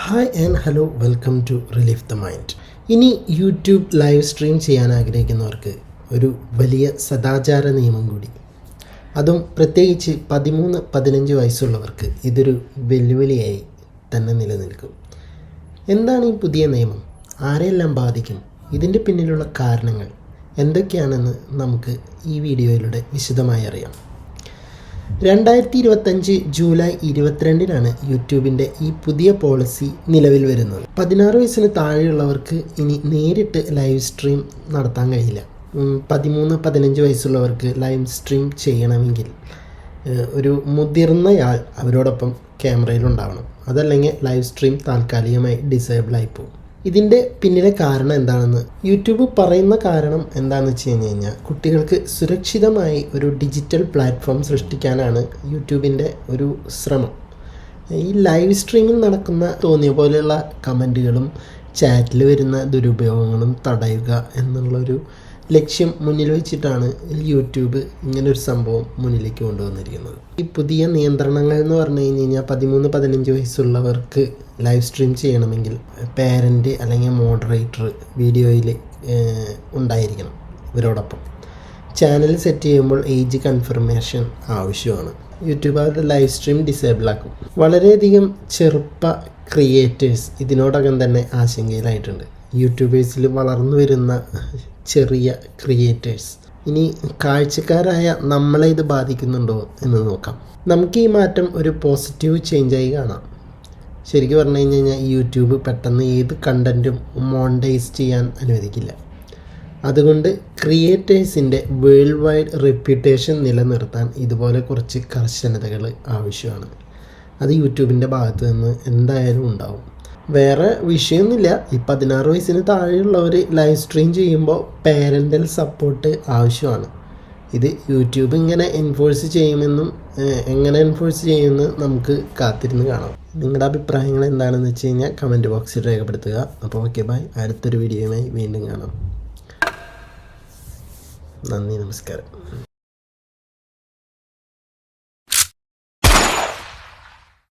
Hi and hello welcome to relief the mind ഇനി YouTube live stream ചെയ്യാൻ ആഗ്രഹിക്കുന്നവർക്ക് ഒരു വലിയ സദാചാര നിയമം കൂടി. അതും പ്രത്യേകിച്ച് പതിമൂന്ന് പതിനഞ്ച് വയസ്സുള്ളവർക്ക് ഇതൊരു വെല്ലുവിളിയായി തന്നെ നിലനിൽക്കും. എന്താണ് ഈ പുതിയ നിയമം? ആരെയെല്ലാം ബാധിക്കും? ഇതിന്റെ പിന്നിലുള്ള കാരണങ്ങൾ എന്തൊക്കെയാണെന്ന് നമുക്ക് ഈ വീഡിയോയിലൂടെ വിശദമായി അറിയാം. രണ്ടായിരത്തി ഇരുപത്തഞ്ച് ജൂലൈ ഇരുപത്തിരണ്ടിനാണ് യൂട്യൂബിന്റെ ഈ പുതിയ പോളിസി നിലവിൽ വരുന്നത്. പതിനാറ് വയസ്സിന് താഴെയുള്ളവർക്ക് ഇനി നേരിട്ട് ലൈവ് സ്ട്രീം നടത്താൻ കഴിയില്ല. പതിമൂന്ന് പതിനഞ്ച് വയസ്സുള്ളവർക്ക് ലൈവ് സ്ട്രീം ചെയ്യണമെങ്കിൽ ഒരു മുതിർന്നയാൾ അവരോടൊപ്പം ക്യാമറയിൽ ഉണ്ടാവണം അതല്ലെങ്കിൽ ലൈവ് സ്ട്രീം താൽക്കാലികമായി ഡിസേബിൾ ആയി പോകും. ഇതിന്റെ പിന്നിലെ കാരണം എന്താണെന്ന് യൂട്യൂബ് പറയുന്ന കാരണം എന്താണെന്ന് വെച്ച് കഴിഞ്ഞ് കഴിഞ്ഞാൽ കുട്ടികൾക്ക് സുരക്ഷിതമായി ഒരു ഡിജിറ്റൽ പ്ലാറ്റ്ഫോം സൃഷ്ടിക്കാനാണ് യൂട്യൂബിന്റെ ഒരു ശ്രമം. ഈ ലൈവ് സ്ട്രീമിൽ നടക്കുന്ന തോന്നിയ പോലെയുള്ള കമന്റുകളും ചാറ്റിൽ വരുന്ന ദുരുപയോഗങ്ങളും തടയുക എന്നുള്ളൊരു ലക്ഷ്യം മുന്നിൽ വെച്ചിട്ടാണ് യൂട്യൂബ് ഇങ്ങനൊരു സംഭവം മുന്നിലേക്ക് കൊണ്ടുവന്നിരിക്കുന്നത്. ഈ പുതിയ നിയന്ത്രണങ്ങൾ എന്ന് പറഞ്ഞു കഴിഞ്ഞ് കഴിഞ്ഞാൽ പതിമൂന്ന് പതിനഞ്ച് വയസ്സുള്ളവർക്ക് ലൈവ് സ്ട്രീം ചെയ്യണമെങ്കിൽ പേരന്റ് അല്ലെങ്കിൽ മോഡറേറ്റർ വീഡിയോയിൽ ഉണ്ടായിരിക്കണം ഇവരോടൊപ്പം. ചാനൽ സെറ്റ് ചെയ്യുമ്പോൾ ഏജ് കൺഫർമേഷൻ ആവശ്യമാണ്. യൂട്യൂബ് അവരുടെ ലൈവ് സ്ട്രീം ഡിസേബിൾ ആക്കും. വളരെയധികം ചെറുപ്പ ക്രിയേറ്റേഴ്സ് ഇതിനോടകം തന്നെ ആശങ്കയിലായിട്ടുണ്ട്. യൂട്യൂബേഴ്സിൽ വളർന്നു വരുന്ന ചെറിയ ക്രിയേറ്റേഴ്സ് ഇനി കാഴ്ചക്കാരായ നമ്മളെ ഇത് ബാധിക്കുന്നുണ്ടോ എന്ന് നോക്കാം. നമുക്ക് ഈ മാറ്റം ഒരു പോസിറ്റീവ് ചേഞ്ചായി കാണാം. ശരിക്കും പറഞ്ഞു കഴിഞ്ഞ് കഴിഞ്ഞാൽ യൂട്യൂബ് പെട്ടെന്ന് ഏത് കണ്ടന്റും മോണിറ്റൈസ് ചെയ്യാൻ അനുവദിക്കില്ല. അതുകൊണ്ട് ക്രിയേറ്റേഴ്സിന്റെ വേൾഡ് വൈഡ് റെപ്യൂട്ടേഷൻ നിലനിർത്താൻ ഇതുപോലെ കുറച്ച് കർശനതകൾ ആവശ്യമാണ്. അത് യൂട്യൂബിന്റെ ഭാഗത്ത് നിന്ന് എന്തായാലും ഉണ്ടാവും. വേറെ വിഷയമൊന്നുമില്ല ഈ പതിനാറ് വയസ്സിന് താഴെയുള്ളവർ ലൈവ് സ്ട്രീം ചെയ്യുമ്പോൾ പേരന്റൽ സപ്പോർട്ട് ആവശ്യമാണ്. ഇത് യൂട്യൂബ് ഇങ്ങനെ എൻഫോഴ്സ് ചെയ്യുമെന്നും എങ്ങനെ എൻഫോഴ്സ് ചെയ്യുമെന്ന് നമുക്ക് കാത്തിരുന്ന് കാണാം. നിങ്ങളുടെ അഭിപ്രായങ്ങൾ എന്താണെന്ന് വെച്ച് കഴിഞ്ഞാൽ കമന്റ് ബോക്സിൽ രേഖപ്പെടുത്തുക. അപ്പോൾ ഓക്കെ ബൈ അടുത്തൊരു വീഡിയോയുമായി വീണ്ടും കാണാം. നന്ദി നമസ്കാരം.